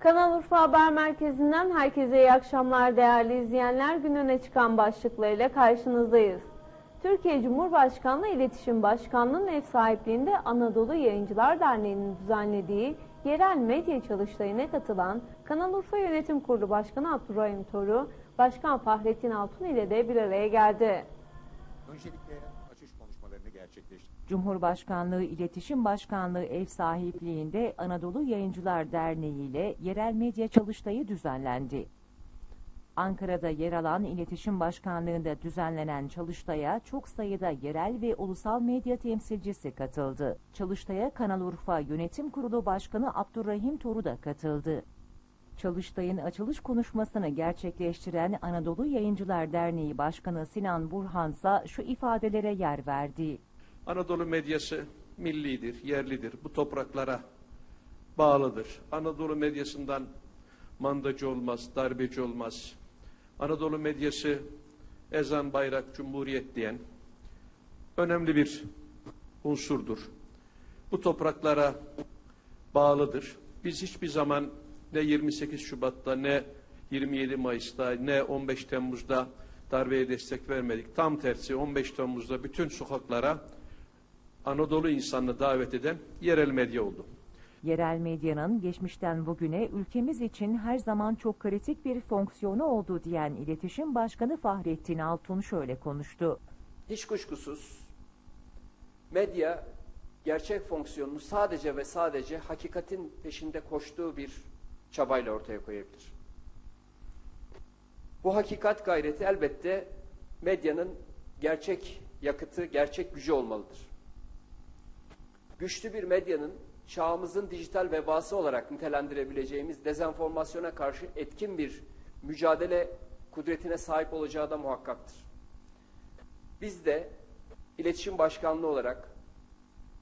Kanal Urfa Haber Merkezi'nden herkese iyi akşamlar değerli izleyenler. Gün öne çıkan başlıklarıyla karşınızdayız. Türkiye Cumhurbaşkanlığı İletişim Başkanlığı'nın ev sahipliğinde Anadolu Yayıncılar Derneği'nin düzenlediği yerel medya çalıştayına katılan Kanal Urfa Yönetim Kurulu Başkanı Abdurrahim Toru, Başkan Fahrettin Altun ile de bir araya geldi. Öncelikle açış konuşmalarını gerçekleştirdi. Cumhurbaşkanlığı İletişim Başkanlığı ev sahipliğinde Anadolu Yayıncılar Derneği ile yerel medya çalıştayı düzenlendi. Ankara'da yer alan İletişim Başkanlığı'nda düzenlenen çalıştaya çok sayıda yerel ve ulusal medya temsilcisi katıldı. Çalıştaya Kanal Urfa Yönetim Kurulu Başkanı Abdurrahim Toru da katıldı. Çalıştay'ın açılış konuşmasını gerçekleştiren Anadolu Yayıncılar Derneği Başkanı Sinan Burhansa şu ifadelere yer verdi. Anadolu medyası millidir, yerlidir. Bu topraklara bağlıdır. Anadolu medyasından mandacı olmaz, darbeci olmaz. Anadolu medyası ezan, bayrak, cumhuriyet diyen önemli bir unsurdur. Bu topraklara bağlıdır. Biz hiçbir zaman ne 28 Şubat'ta ne 27 Mayıs'ta ne 15 Temmuz'da darbeye destek vermedik. Tam tersi 15 Temmuz'da bütün sokaklara Anadolu insanını davet eden yerel medya oldu. Yerel medyanın geçmişten bugüne ülkemiz için her zaman çok kritik bir fonksiyonu olduğu diyen İletişim Başkanı Fahrettin Altun şöyle konuştu. Hiç kuşkusuz medya gerçek fonksiyonunu sadece ve sadece hakikatin peşinde koştuğu bir çabayla ortaya koyabilir. Bu hakikat gayreti elbette medyanın gerçek yakıtı, gerçek gücü olmalıdır. Güçlü bir medyanın çağımızın dijital vebası olarak nitelendirebileceğimiz dezenformasyona karşı etkin bir mücadele kudretine sahip olacağı da muhakkaktır. Biz de iletişim başkanlığı olarak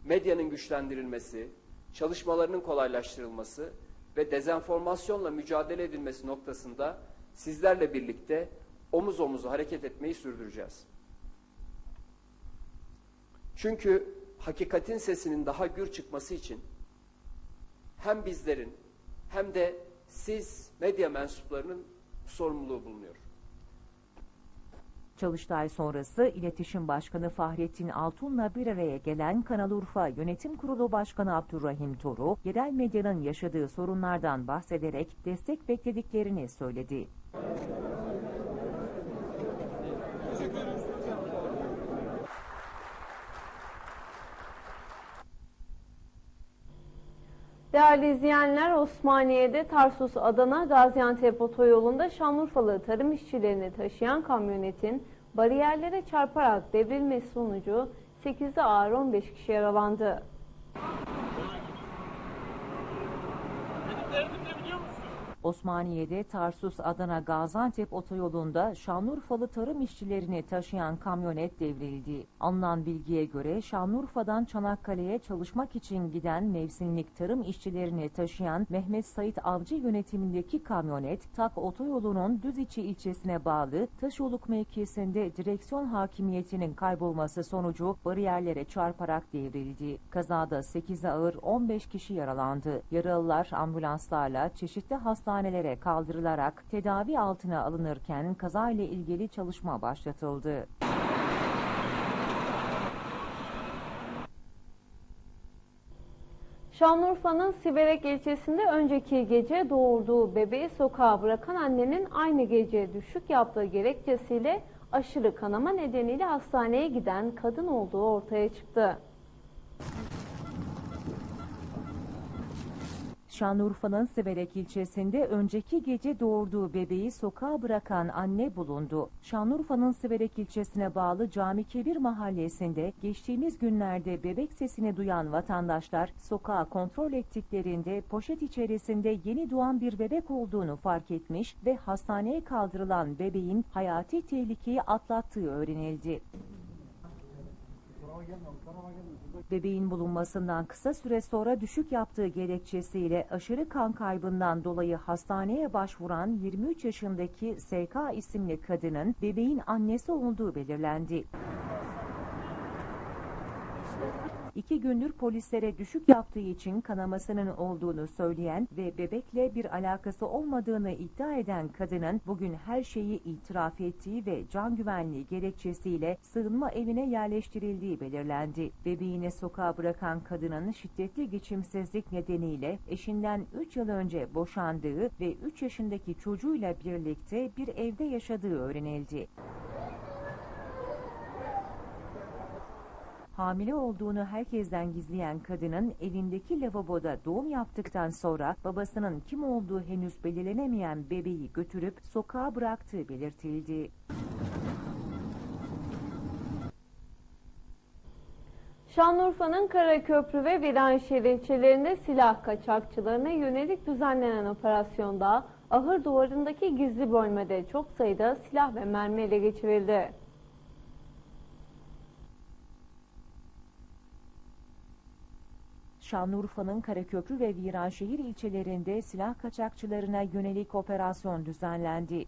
medyanın güçlendirilmesi, çalışmalarının kolaylaştırılması ve dezenformasyonla mücadele edilmesi noktasında sizlerle birlikte omuz omuza hareket etmeyi sürdüreceğiz. Çünkü hakikatin sesinin daha gür çıkması için hem bizlerin hem de siz medya mensuplarının sorumluluğu bulunuyor. Çalıştay sonrası İletişim Başkanı Fahrettin Altun'la bir araya gelen Kanal Urfa Yönetim Kurulu Başkanı Abdurrahim Toru, yerel medyanın yaşadığı sorunlardan bahsederek destek beklediklerini söyledi. Değerli izleyenler Osmaniye'de Tarsus Adana Gaziantep otoyolunda Şanlıurfalı tarım işçilerini taşıyan kamyonetin bariyerlere çarparak devrilmesi sonucu 8'de ağır 15 kişi yaralandı. Osmaniye'de Tarsus Adana Gaziantep otoyolunda Şanlıurfalı tarım işçilerini taşıyan kamyonet devrildi. Alınan bilgiye göre Şanlıurfa'dan Çanakkale'ye çalışmak için giden mevsimlik tarım işçilerini taşıyan Mehmet Sait Avcı yönetimindeki kamyonet Tak otoyolunun Düziçi ilçesine bağlı Taşoluk mevkisinde direksiyon hakimiyetinin kaybolması sonucu bariyerlere çarparak devrildi. Kazada 8'e ağır 15 kişi yaralandı. Yaralılar ambulanslarla çeşitli hastanelere kaldırılarak tedavi altına alınırken kazayla ilgili çalışma başlatıldı. Şanlıurfa'nın Siverek ilçesinde önceki gece doğurduğu bebeği sokağa bırakan annenin aynı gece düşük yaptığı gerekçesiyle aşırı kanama nedeniyle hastaneye giden kadın olduğu ortaya çıktı. Şanlıurfa'nın Siverek ilçesinde önceki gece doğurduğu bebeği sokağa bırakan anne bulundu. Şanlıurfa'nın Siverek ilçesine bağlı Cami Kebir mahallesinde geçtiğimiz günlerde bebek sesini duyan vatandaşlar sokağa kontrol ettiklerinde poşet içerisinde yeni doğan bir bebek olduğunu fark etmiş ve hastaneye kaldırılan bebeğin hayati tehlikeyi atlattığı öğrenildi. Bebeğin bulunmasından kısa süre sonra düşük yaptığı gerekçesiyle aşırı kan kaybından dolayı hastaneye başvuran 23 yaşındaki SK isimli kadının bebeğin annesi olduğu belirlendi. İki gündür polislere düşük yaptığı için kanamasının olduğunu söyleyen ve bebekle bir alakası olmadığını iddia eden kadının bugün her şeyi itiraf ettiği ve can güvenliği gerekçesiyle sığınma evine yerleştirildiği belirlendi. Bebeğini sokağa bırakan kadının şiddetli geçimsizlik nedeniyle eşinden 3 yıl önce boşandığı ve 3 yaşındaki çocuğuyla birlikte bir evde yaşadığı öğrenildi. Hamile olduğunu herkesten gizleyen kadının evindeki lavaboda doğum yaptıktan sonra babasının kim olduğu henüz belirlenemeyen bebeği götürüp sokağa bıraktığı belirtildi. Şanlıurfa'nın Karaköprü ve Viranşehir ilçelerinde silah kaçakçılarına yönelik düzenlenen operasyonda ahır duvarındaki gizli bölmede çok sayıda silah ve mermi ele geçirildi. Şanlıurfa'nın Karaköprü ve Viranşehir ilçelerinde silah kaçakçılarına yönelik operasyon düzenlendi.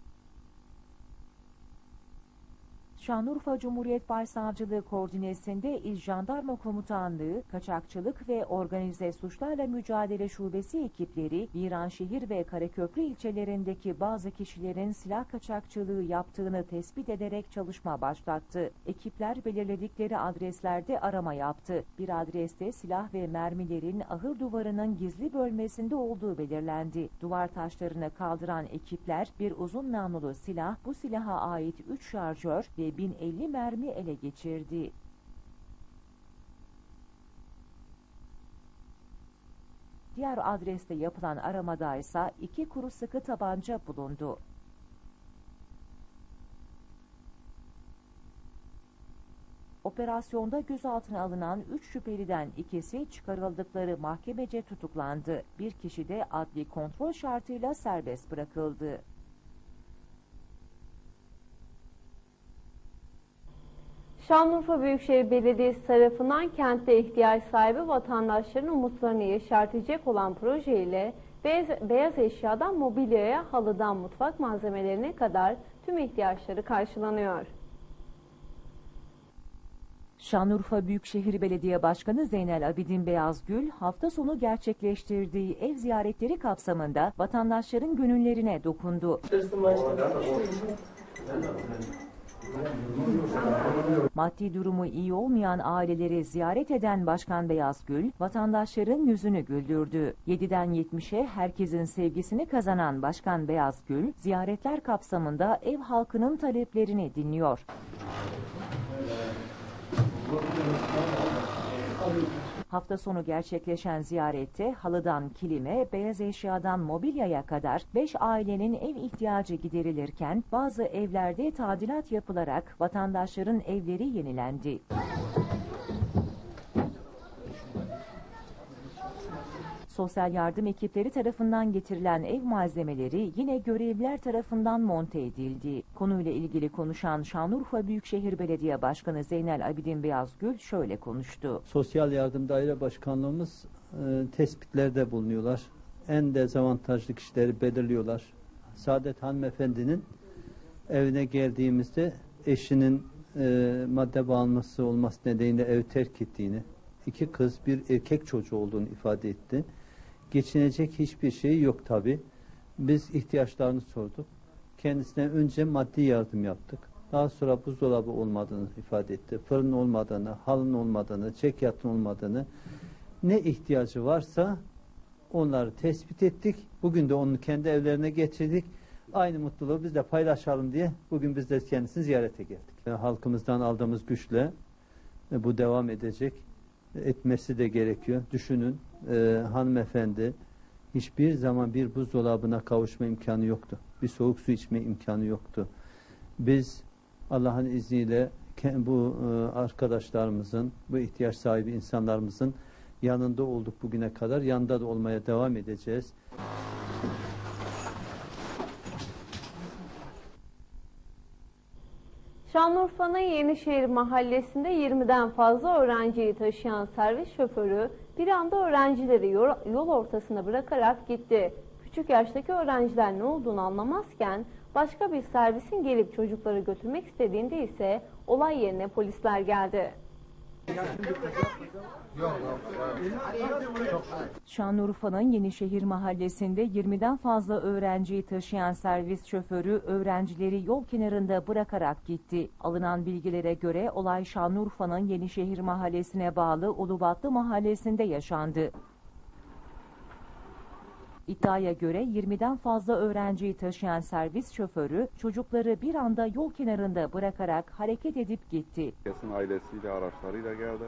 Şanlıurfa Cumhuriyet Başsavcılığı koordinesinde İl Jandarma Komutanlığı, Kaçakçılık ve Organize Suçlarla Mücadele Şubesi ekipleri, Viranşehir ve Karaköprü ilçelerindeki bazı kişilerin silah kaçakçılığı yaptığını tespit ederek çalışma başlattı. Ekipler belirledikleri adreslerde arama yaptı. Bir adreste silah ve mermilerin ahır duvarının gizli bölmesinde olduğu belirlendi. Duvar taşlarını kaldıran ekipler bir uzun namlulu silah, bu silaha ait 3 şarjör ve 1050 mermi ele geçirdi. Diğer adreste yapılan aramada ise iki kuru sıkı tabanca bulundu. Operasyonda gözaltına alınan 3 şüpheliden ikisi çıkarıldıkları mahkemece tutuklandı. Bir kişi de adli kontrol şartıyla serbest bırakıldı. Şanlıurfa Büyükşehir Belediyesi tarafından kentte ihtiyaç sahibi vatandaşların umutlarını yeşertecek olan proje ile beyaz, beyaz eşyadan mobilyaya, halıdan mutfak malzemelerine kadar tüm ihtiyaçları karşılanıyor. Şanlıurfa Büyükşehir Belediye Başkanı Zeynel Abidin Beyazgül hafta sonu gerçekleştirdiği ev ziyaretleri kapsamında vatandaşların gönüllerine dokundu. Maddi durumu iyi olmayan aileleri ziyaret eden Başkan Beyazgül, vatandaşların yüzünü güldürdü. 7'den 70'e herkesin sevgisini kazanan Başkan Beyazgül, ziyaretler kapsamında ev halkının taleplerini dinliyor. Hafta sonu gerçekleşen ziyarette halıdan kilime, beyaz eşyadan mobilyaya kadar 5 ailenin ev ihtiyacı giderilirken bazı evlerde tadilat yapılarak vatandaşların evleri yenilendi. Sosyal yardım ekipleri tarafından getirilen ev malzemeleri yine görevliler tarafından monte edildi. Konuyla ilgili konuşan Şanlıurfa Büyükşehir Belediye Başkanı Zeynel Abidin Beyazgül şöyle konuştu. Sosyal Yardım Daire Başkanlığımız e, tespitlerde bulunuyorlar. En dezavantajlı kişileri belirliyorlar. Saadet hanımefendinin evine geldiğimizde eşinin e, madde bağımlısı olması nedeniyle ev terk ettiğini, iki kız bir erkek çocuğu olduğunu ifade etti. Geçinecek hiçbir şey yok tabi. Biz ihtiyaçlarını sorduk. Kendisine önce maddi yardım yaptık. Daha sonra buzdolabı olmadığını ifade etti. Fırın olmadığını, halın olmadığını, çekyatın olmadığını, ne ihtiyacı varsa onları tespit ettik. Bugün de onu kendi evlerine getirdik. Aynı mutluluğu biz de paylaşalım diye bugün biz de kendisini ziyarete geldik. Halkımızdan aldığımız güçle bu devam edecek. Etmesi de gerekiyor. Düşünün e, hanımefendi hiçbir zaman bir buzdolabına kavuşma imkanı yoktu. Bir soğuk su içme imkanı yoktu. Biz Allah'ın izniyle bu e, arkadaşlarımızın, bu ihtiyaç sahibi insanlarımızın yanında olduk bugüne kadar. Yanında da olmaya devam edeceğiz. Şanlıurfa'nın Yenişehir mahallesinde 20'den fazla öğrenciyi taşıyan servis şoförü bir anda öğrencileri yol ortasına bırakarak gitti. Küçük yaştaki öğrenciler ne olduğunu anlamazken başka bir servisin gelip çocukları götürmek istediğinde ise olay yerine polisler geldi. Şanlıurfa'nın Yenişehir mahallesinde 20'den fazla öğrenciyi taşıyan servis şoförü öğrencileri yol kenarında bırakarak gitti. Alınan bilgilere göre olay Şanlıurfa'nın Yenişehir mahallesine bağlı Ulubatlı mahallesinde yaşandı. İddiaya göre 20'den fazla öğrenciyi taşıyan servis şoförü çocukları bir anda yol kenarında bırakarak hareket edip gitti. Kesin ailesiyle, araçlarıyla geldi.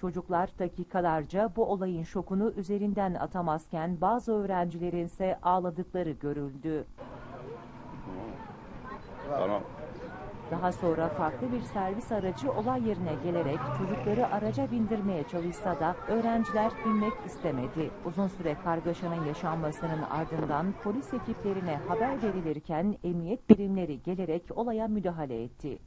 Çocuklar dakikalarca bu olayın şokunu üzerinden atamazken bazı öğrencilerin ise ağladıkları görüldü. Tamam. Daha sonra farklı bir servis aracı olay yerine gelerek çocukları araca bindirmeye çalışsa da öğrenciler binmek istemedi. Uzun süre kargaşanın yaşanmasının ardından polis ekiplerine haber verilirken emniyet birimleri gelerek olaya müdahale etti.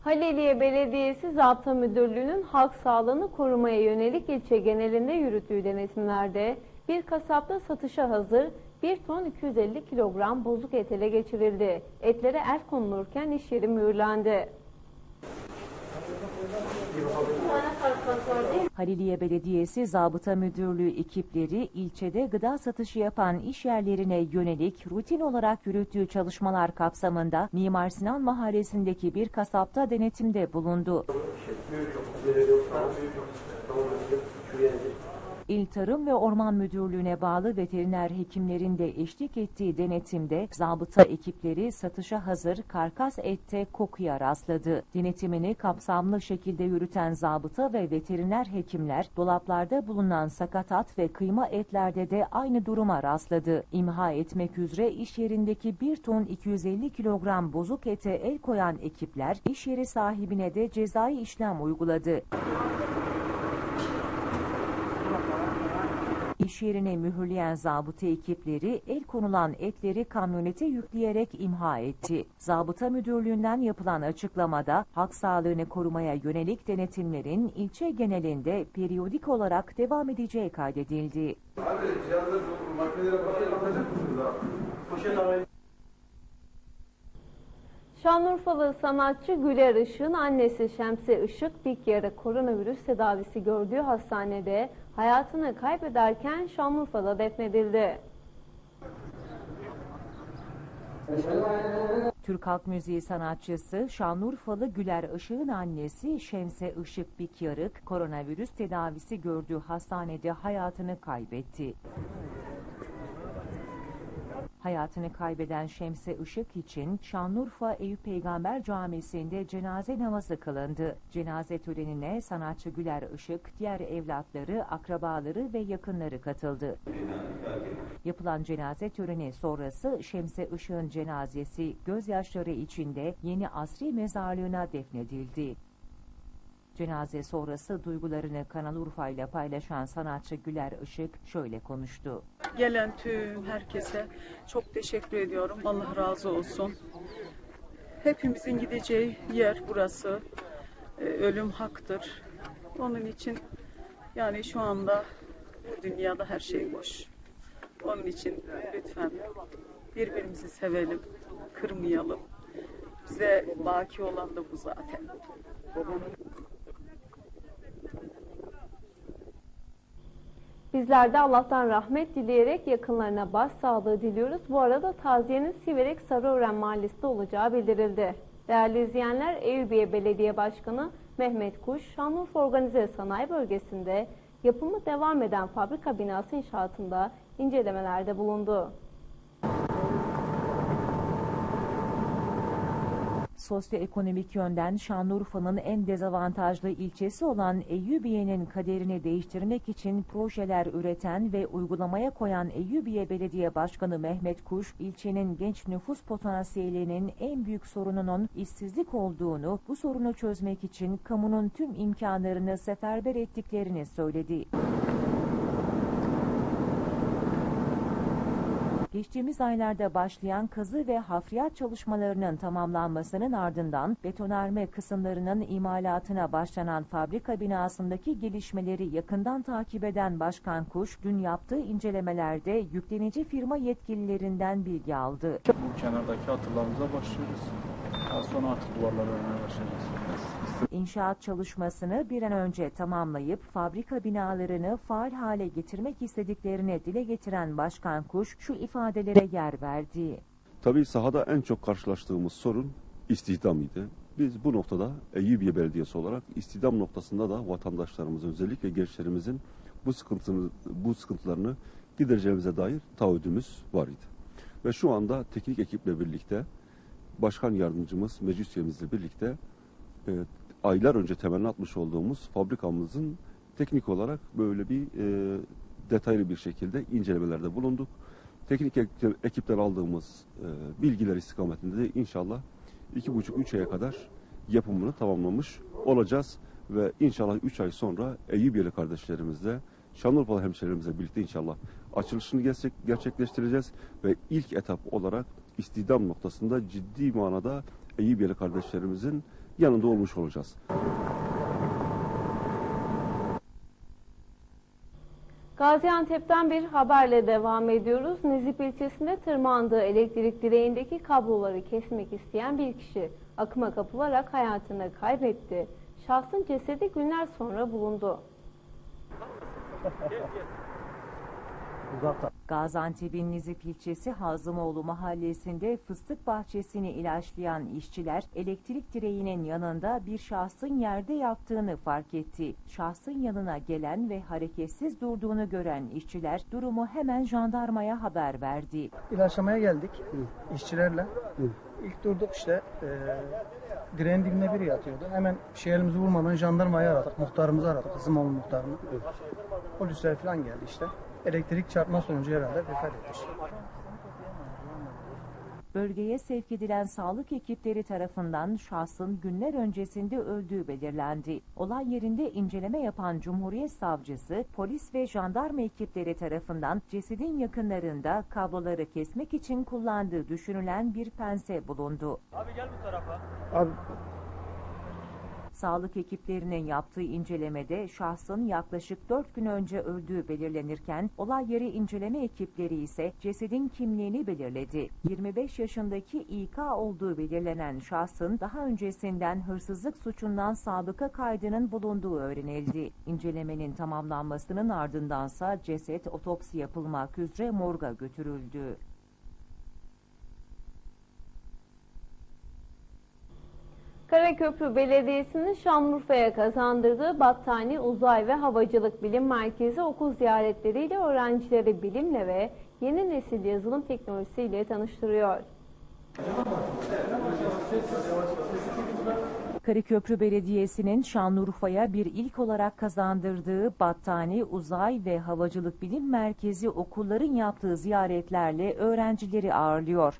Haliliye Belediyesi Zabıta Müdürlüğü'nün halk sağlığını korumaya yönelik ilçe genelinde yürüttüğü denetimlerde bir kasapta satışa hazır 1 ton 250 kilogram bozuk et ele geçirildi. Etlere el konulurken iş yeri mühürlendi. Haliliye Belediyesi Zabıta Müdürlüğü ekipleri ilçede gıda satışı yapan iş yerlerine yönelik rutin olarak yürüttüğü çalışmalar kapsamında Mimar Sinan Mahallesi'ndeki bir kasapta denetimde bulundu. İl Tarım ve Orman Müdürlüğü'ne bağlı veteriner hekimlerin de eşlik ettiği denetimde zabıta ekipleri satışa hazır karkas ette kokuya rastladı. Denetimini kapsamlı şekilde yürüten zabıta ve veteriner hekimler dolaplarda bulunan sakatat ve kıyma etlerde de aynı duruma rastladı. İmha etmek üzere iş yerindeki 1 ton 250 kilogram bozuk ete el koyan ekipler iş yeri sahibine de cezai işlem uyguladı. İş yerine mühürleyen zabıta ekipleri el konulan etleri kamyonete yükleyerek imha etti. Zabıta müdürlüğünden yapılan açıklamada halk sağlığını korumaya yönelik denetimlerin ilçe genelinde periyodik olarak devam edeceği kaydedildi. Şanlıurfalı sanatçı Güler Işık'ın annesi Şemsi Işık bir yarı koronavirüs tedavisi gördüğü hastanede hayatını kaybederken Şanlıurfa'da defnedildi. Türk Halk Müziği sanatçısı Şanlıurfalı Güler Işık'ın annesi Şemse Işık Bikyarık koronavirüs tedavisi gördüğü hastanede hayatını kaybetti. Hayatını kaybeden Şemse Işık için Şanlıurfa Eyüp Peygamber Camisi'nde cenaze namazı kılındı. Cenaze törenine sanatçı Güler Işık, diğer evlatları, akrabaları ve yakınları katıldı. Yapılan cenaze töreni sonrası Şemse Işık'ın cenazesi gözyaşları içinde Yeni Asri Mezarlığı'na defnedildi. Cenaze sonrası duygularını Kanal Urfa ile paylaşan sanatçı Güler Işık şöyle konuştu. Gelen tüm herkese çok teşekkür ediyorum. Allah razı olsun. Hepimizin gideceği yer burası. Ee, Ölüm haktır. Onun için yani şu anda bu dünyada her şey boş. Onun için lütfen birbirimizi sevelim, kırmayalım. Bize baki olan da bu zaten. Bizler de Allah'tan rahmet dileyerek yakınlarına başsağlığı diliyoruz. Bu arada taziyenin Siverek Sarıören Mahallesi'nde olacağı bildirildi. Değerli izleyenler, Eyüpiye Belediye Başkanı Mehmet Kuş, Şanlıurfa Organize Sanayi Bölgesi'nde yapımı devam eden fabrika binası inşaatında incelemelerde bulundu. Sosyoekonomik yönden Şanlıurfa'nın en dezavantajlı ilçesi olan Eyyubiye'nin kaderini değiştirmek için projeler üreten ve uygulamaya koyan Eyyubiye Belediye Başkanı Mehmet Kuş, ilçenin genç nüfus potansiyelinin en büyük sorununun işsizlik olduğunu, bu sorunu çözmek için kamunun tüm imkanlarını seferber ettiklerini söyledi. Geçtiğimiz aylarda başlayan kazı ve hafriyat çalışmalarının tamamlanmasının ardından betonarme kısımlarının imalatına başlanan fabrika binasındaki gelişmeleri yakından takip eden Başkan Kuş, dün yaptığı incelemelerde yüklenici firma yetkililerinden bilgi aldı. Bu kenardaki hatırlarımıza başlıyoruz. Daha sonra artık duvarları örmeye başlayacağız. İnşaat çalışmasını bir an önce tamamlayıp fabrika binalarını faal hale getirmek istediklerini dile getiren Başkan Kuş şu ifadelere yer verdi. Tabii sahada en çok karşılaştığımız sorun istihdamıydı. Biz bu noktada Eyyubiye Belediyesi olarak istihdam noktasında da vatandaşlarımızın özellikle gençlerimizin bu sıkıntını, bu sıkıntılarını gidereceğimize dair taahhüdümüz var idi. Ve şu anda teknik ekiple birlikte başkan yardımcımız, meclis üyemizle birlikte e, aylar önce temelini atmış olduğumuz fabrikamızın teknik olarak böyle bir e, detaylı bir şekilde incelemelerde bulunduk. Teknik ekip- ekipten aldığımız e, bilgiler istikametinde de inşallah iki buçuk üç aya kadar yapımını tamamlamış olacağız ve inşallah üç ay sonra Eyyubiyeli kardeşlerimizle Şanlıurfalı hemşehrilerimizle birlikte inşallah açılışını gerçek- gerçekleştireceğiz ve ilk etap olarak istihdam noktasında ciddi manada Eyyubiyeli kardeşlerimizin yanında olmuş olacağız. Gaziantep'ten bir haberle devam ediyoruz. Nizip ilçesinde tırmandığı elektrik direğindeki kabloları kesmek isteyen bir kişi akıma kapılarak hayatını kaybetti. Şahsın cesedi günler sonra bulundu. Gaziantep'in Nizip ilçesi Hazımoğlu mahallesinde fıstık bahçesini ilaçlayan işçiler elektrik direğinin yanında bir şahsın yerde yattığını fark etti. Şahsın yanına gelen ve hareketsiz durduğunu gören işçiler durumu hemen jandarmaya haber verdi. İlaçlamaya geldik işçilerle. İlk durduk işte e, direğin dibinde biri yatıyordu. Hemen şey elimizi vurmadan jandarmayı aradık, muhtarımızı aradık, Kızımoğlu muhtarını. Polisler falan geldi işte. Elektrik çarpma sonucu herhalde vefat etmiş. Bölgeye sevk edilen sağlık ekipleri tarafından şahsın günler öncesinde öldüğü belirlendi. Olay yerinde inceleme yapan Cumhuriyet Savcısı, polis ve jandarma ekipleri tarafından cesedin yakınlarında kabloları kesmek için kullandığı düşünülen bir pense bulundu. Abi Sağlık ekiplerinin yaptığı incelemede şahsın yaklaşık 4 gün önce öldüğü belirlenirken olay yeri inceleme ekipleri ise cesedin kimliğini belirledi. 25 yaşındaki İK olduğu belirlenen şahsın daha öncesinden hırsızlık suçundan sabıka kaydının bulunduğu öğrenildi. İncelemenin tamamlanmasının ardındansa ceset otopsi yapılmak üzere morga götürüldü. Karaköprü Belediyesi'nin Şanlıurfa'ya kazandırdığı Battani Uzay ve Havacılık Bilim Merkezi okul ziyaretleriyle öğrencileri bilimle ve yeni nesil yazılım teknolojisiyle tanıştırıyor. Karaköprü Belediyesi'nin Şanlıurfa'ya bir ilk olarak kazandırdığı Battani Uzay ve Havacılık Bilim Merkezi okulların yaptığı ziyaretlerle öğrencileri ağırlıyor.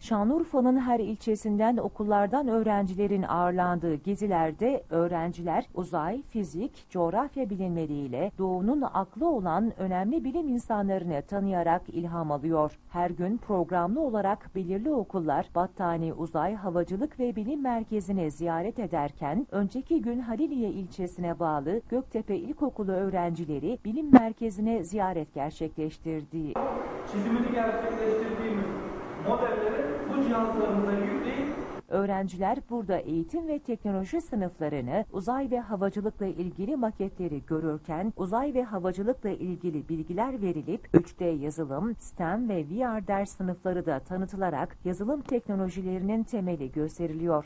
Şanlıurfa'nın her ilçesinden okullardan öğrencilerin ağırlandığı gezilerde öğrenciler uzay, fizik, coğrafya bilimleriyle doğunun aklı olan önemli bilim insanlarını tanıyarak ilham alıyor. Her gün programlı olarak belirli okullar Battani Uzay Havacılık ve Bilim Merkezi'ne ziyaret ederken önceki gün Haliliye ilçesine bağlı Göktepe İlkokulu öğrencileri bilim merkezine ziyaret gerçekleştirdi. Çizimini gerçekleştirdiğimiz modelleri bu cihazlarımıza yükleyip Öğrenciler burada eğitim ve teknoloji sınıflarını, uzay ve havacılıkla ilgili maketleri görürken, uzay ve havacılıkla ilgili bilgiler verilip 3D yazılım, STEM ve VR ders sınıfları da tanıtılarak yazılım teknolojilerinin temeli gösteriliyor.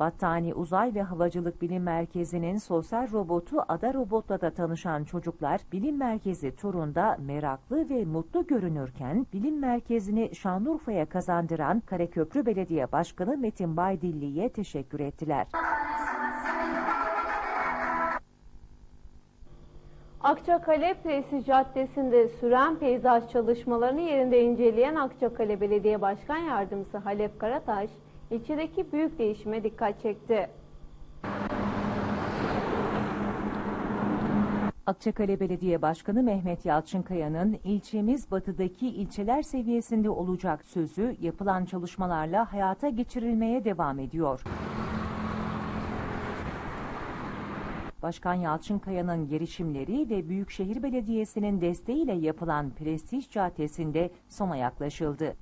Battani Uzay ve Havacılık Bilim Merkezi'nin sosyal robotu Ada Robot'la da tanışan çocuklar bilim merkezi turunda meraklı ve mutlu görünürken bilim merkezini Şanlıurfa'ya kazandıran Karaköprü Belediye Başkanı Metin Baydilli'ye teşekkür ettiler. Akçakale Presi Caddesi'nde süren peyzaj çalışmalarını yerinde inceleyen Akçakale Belediye Başkan Yardımcısı Halep Karataş, ilçedeki büyük değişime dikkat çekti. Akçakale Belediye Başkanı Mehmet Yalçınkaya'nın ilçemiz batıdaki ilçeler seviyesinde olacak sözü yapılan çalışmalarla hayata geçirilmeye devam ediyor. Başkan Yalçınkaya'nın girişimleri ve Büyükşehir Belediyesi'nin desteğiyle yapılan Prestij Caddesi'nde sona yaklaşıldı.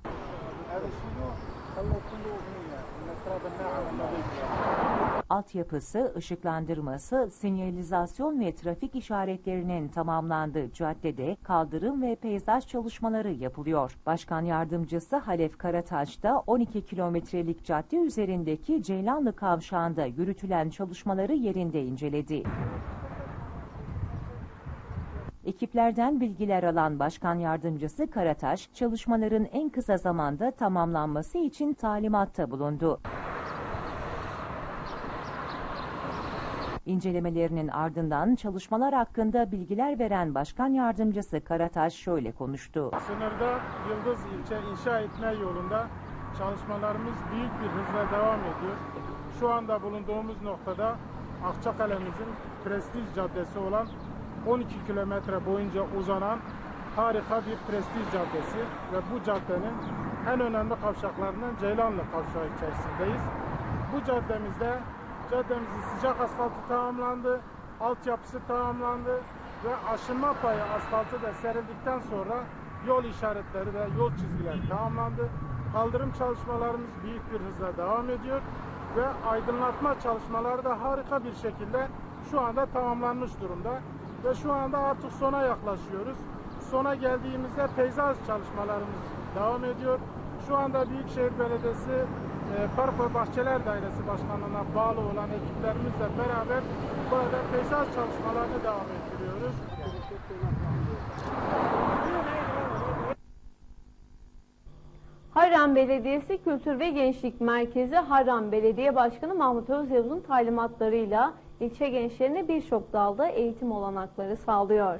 Altyapısı, ışıklandırması, sinyalizasyon ve trafik işaretlerinin tamamlandığı caddede kaldırım ve peyzaj çalışmaları yapılıyor. Başkan Yardımcısı Halef Karataş da 12 kilometrelik cadde üzerindeki Ceylanlı Kavşağı'nda yürütülen çalışmaları yerinde inceledi. Ekiplerden bilgiler alan Başkan Yardımcısı Karataş, çalışmaların en kısa zamanda tamamlanması için talimatta bulundu. İncelemelerinin ardından çalışmalar hakkında bilgiler veren Başkan Yardımcısı Karataş şöyle konuştu. Sınırda Yıldız ilçe inşa etme yolunda çalışmalarımız büyük bir hızla devam ediyor. Şu anda bulunduğumuz noktada Akçakale'mizin prestij caddesi olan 12 kilometre boyunca uzanan harika bir prestij caddesi ve bu caddenin en önemli kavşaklarından Ceylanlı kavşağı içerisindeyiz. Bu caddemizde caddemizin sıcak asfaltı tamamlandı, altyapısı tamamlandı ve aşınma payı asfaltı da serildikten sonra yol işaretleri ve yol çizgileri tamamlandı. Kaldırım çalışmalarımız büyük bir hızla devam ediyor ve aydınlatma çalışmaları da harika bir şekilde şu anda tamamlanmış durumda ve şu anda artık sona yaklaşıyoruz. Sona geldiğimizde peyzaj çalışmalarımız devam ediyor. Şu anda Büyükşehir Belediyesi Park ve Bahçeler Dairesi Başkanlığı'na bağlı olan ekiplerimizle beraber burada peyzaj çalışmalarını devam ettiriyoruz. Harran Belediyesi Kültür ve Gençlik Merkezi Harran Belediye Başkanı Mahmut Özyavuz'un talimatlarıyla ilçe gençlerine birçok dalda eğitim olanakları sağlıyor.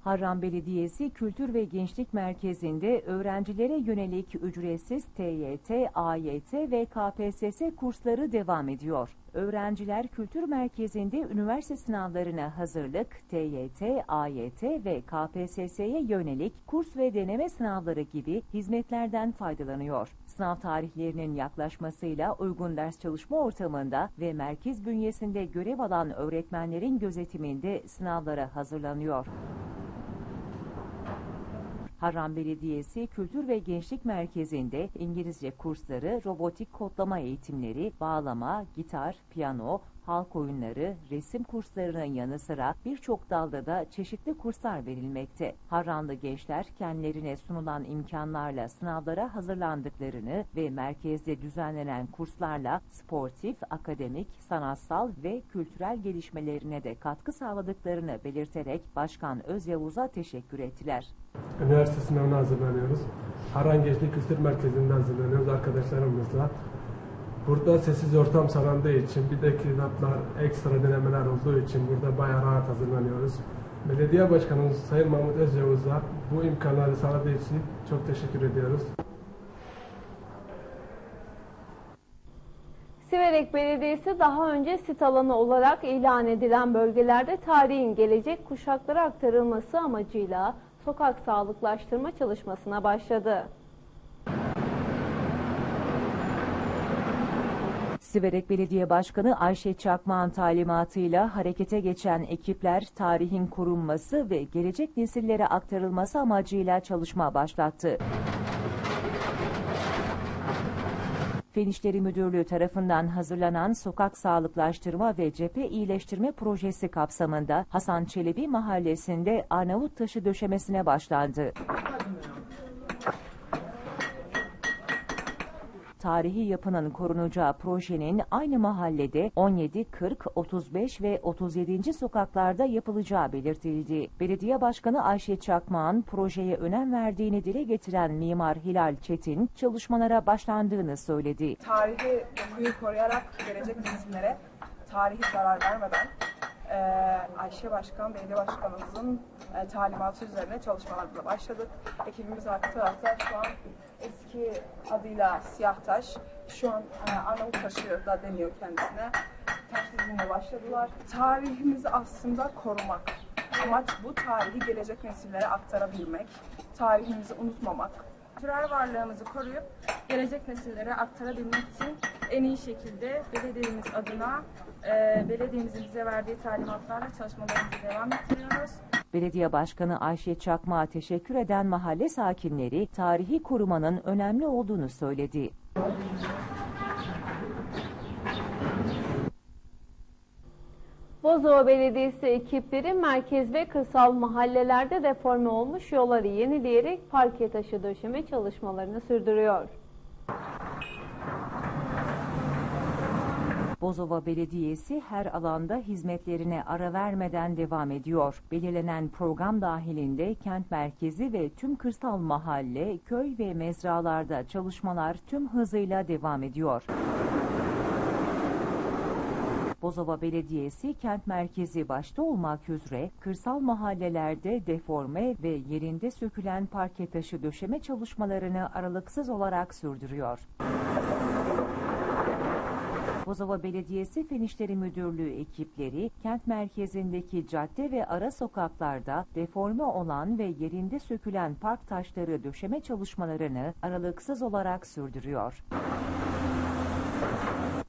Harran Belediyesi Kültür ve Gençlik Merkezi'nde öğrencilere yönelik ücretsiz TYT, AYT ve KPSS kursları devam ediyor. Öğrenciler kültür merkezinde üniversite sınavlarına hazırlık, TYT, AYT ve KPSS'ye yönelik kurs ve deneme sınavları gibi hizmetlerden faydalanıyor. Sınav tarihlerinin yaklaşmasıyla uygun ders çalışma ortamında ve merkez bünyesinde görev alan öğretmenlerin gözetiminde sınavlara hazırlanıyor. Harran Belediyesi Kültür ve Gençlik Merkezi'nde İngilizce kursları, robotik kodlama eğitimleri, bağlama, gitar, piyano, halk oyunları, resim kurslarının yanı sıra birçok dalda da çeşitli kurslar verilmekte. Harranlı gençler kendilerine sunulan imkanlarla sınavlara hazırlandıklarını ve merkezde düzenlenen kurslarla sportif, akademik, sanatsal ve kültürel gelişmelerine de katkı sağladıklarını belirterek Başkan Özyavuz'a teşekkür ettiler. Üniversite sınavına hazırlanıyoruz. Harran Gençlik Kültür Merkezi'nde hazırlanıyoruz arkadaşlarımızla. Burada sessiz ortam sağlandığı için bir de kitaplar, ekstra denemeler olduğu için burada bayağı rahat hazırlanıyoruz. Belediye Başkanımız Sayın Mahmut Özyavuz'a bu imkanları sağladığı için çok teşekkür ediyoruz. Siverek Belediyesi daha önce sit alanı olarak ilan edilen bölgelerde tarihin gelecek kuşaklara aktarılması amacıyla sokak sağlıklaştırma çalışmasına başladı. Siverek Belediye Başkanı Ayşe Çakmağ'ın talimatıyla harekete geçen ekipler tarihin korunması ve gelecek nesillere aktarılması amacıyla çalışma başlattı. Fen İşleri Müdürlüğü tarafından hazırlanan Sokak Sağlıklaştırma ve Cephe İyileştirme Projesi kapsamında Hasan Çelebi Mahallesi'nde Arnavut taşı döşemesine başlandı. Tarihi yapının korunacağı projenin aynı mahallede 17, 40, 35 ve 37. sokaklarda yapılacağı belirtildi. Belediye Başkanı Ayşe Çakmağ'ın projeye önem verdiğini dile getiren mimar Hilal Çetin, çalışmalara başlandığını söyledi. Tarihi dokuyu koruyarak gelecek nesillere tarihi zarar vermeden Ayşe Başkan, Belediye Başkanımızın e, talimatı üzerine çalışmalarımıza başladık. Ekibimiz arka tarafta şu an eski adıyla siyah taş, şu an e, Arnavut taşı da deniyor kendisine. Taş bizimle başladılar. Tarihimizi aslında korumak. Amaç bu tarihi gelecek nesillere aktarabilmek. Tarihimizi unutmamak. Kültürel varlığımızı koruyup gelecek nesillere aktarabilmek için en iyi şekilde belediyemiz adına e, belediyemizin bize verdiği talimatlarla çalışmalarımızı devam ettiriyoruz. Belediye Başkanı Ayşe Çakmak'a teşekkür eden mahalle sakinleri tarihi korumanın önemli olduğunu söyledi. Bozova Belediyesi ekipleri merkez ve kırsal mahallelerde deforme olmuş yolları yenileyerek parke taşı döşeme çalışmalarını sürdürüyor. Bozova Belediyesi her alanda hizmetlerine ara vermeden devam ediyor. Belirlenen program dahilinde kent merkezi ve tüm kırsal mahalle, köy ve mezralarda çalışmalar tüm hızıyla devam ediyor. Bozova Belediyesi kent merkezi başta olmak üzere kırsal mahallelerde deforme ve yerinde sökülen parke taşı döşeme çalışmalarını aralıksız olarak sürdürüyor. Bozova Belediyesi Fen İşleri Müdürlüğü ekipleri kent merkezindeki cadde ve ara sokaklarda deforme olan ve yerinde sökülen park taşları döşeme çalışmalarını aralıksız olarak sürdürüyor.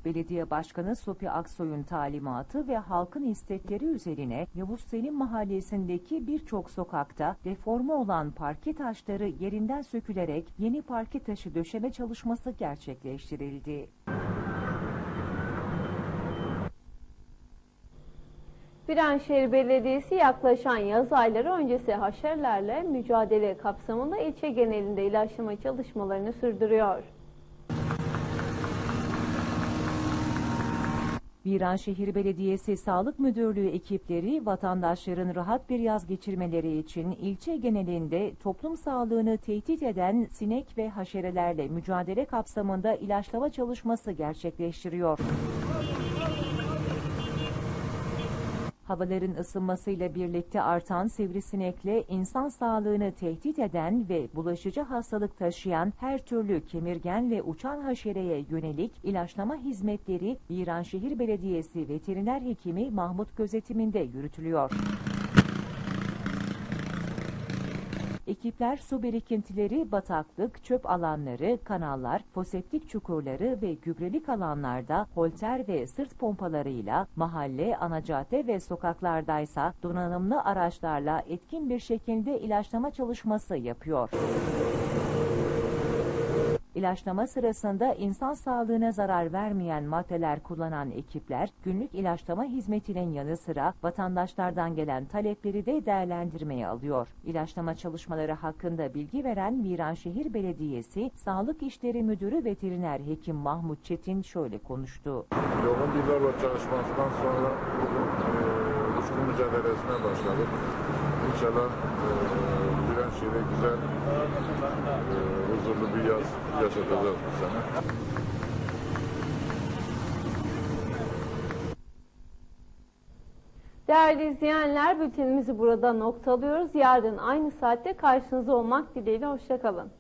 Belediye Başkanı Sopi Aksoy'un talimatı ve halkın istekleri üzerine Yavuz Selim Mahallesi'ndeki birçok sokakta deforme olan parke taşları yerinden sökülerek yeni parke taşı döşeme çalışması gerçekleştirildi. Viranşehir Belediyesi yaklaşan yaz ayları öncesi haşerlerle mücadele kapsamında ilçe genelinde ilaçlama çalışmalarını sürdürüyor. Viranşehir Belediyesi Sağlık Müdürlüğü ekipleri vatandaşların rahat bir yaz geçirmeleri için ilçe genelinde toplum sağlığını tehdit eden sinek ve haşerelerle mücadele kapsamında ilaçlama çalışması gerçekleştiriyor. Havaların ısınmasıyla birlikte artan sivrisinekle insan sağlığını tehdit eden ve bulaşıcı hastalık taşıyan her türlü kemirgen ve uçan haşereye yönelik ilaçlama hizmetleri Viranşehir Belediyesi Veteriner Hekimi Mahmut gözetiminde yürütülüyor. Ekipler su birikintileri, bataklık, çöp alanları, kanallar, foseptik çukurları ve gübrelik alanlarda holter ve sırt pompalarıyla mahalle, ana cadde ve sokaklardaysa donanımlı araçlarla etkin bir şekilde ilaçlama çalışması yapıyor. İlaçlama sırasında insan sağlığına zarar vermeyen maddeler kullanan ekipler günlük ilaçlama hizmetinin yanı sıra vatandaşlardan gelen talepleri de değerlendirmeye alıyor. İlaçlama çalışmaları hakkında bilgi veren Viranşehir Belediyesi Sağlık İşleri Müdürü Veteriner Hekim Mahmut Çetin şöyle konuştu. Yoğun bir balo çalışmasından sonra bugün e, mücadelesine başladık. İnşallah e, Viranşehir'e güzel, e, huzurlu bir yaz yaşatacağız bu sene. Değerli izleyenler bültenimizi burada noktalıyoruz. Yarın aynı saatte karşınızda olmak dileğiyle hoşçakalın.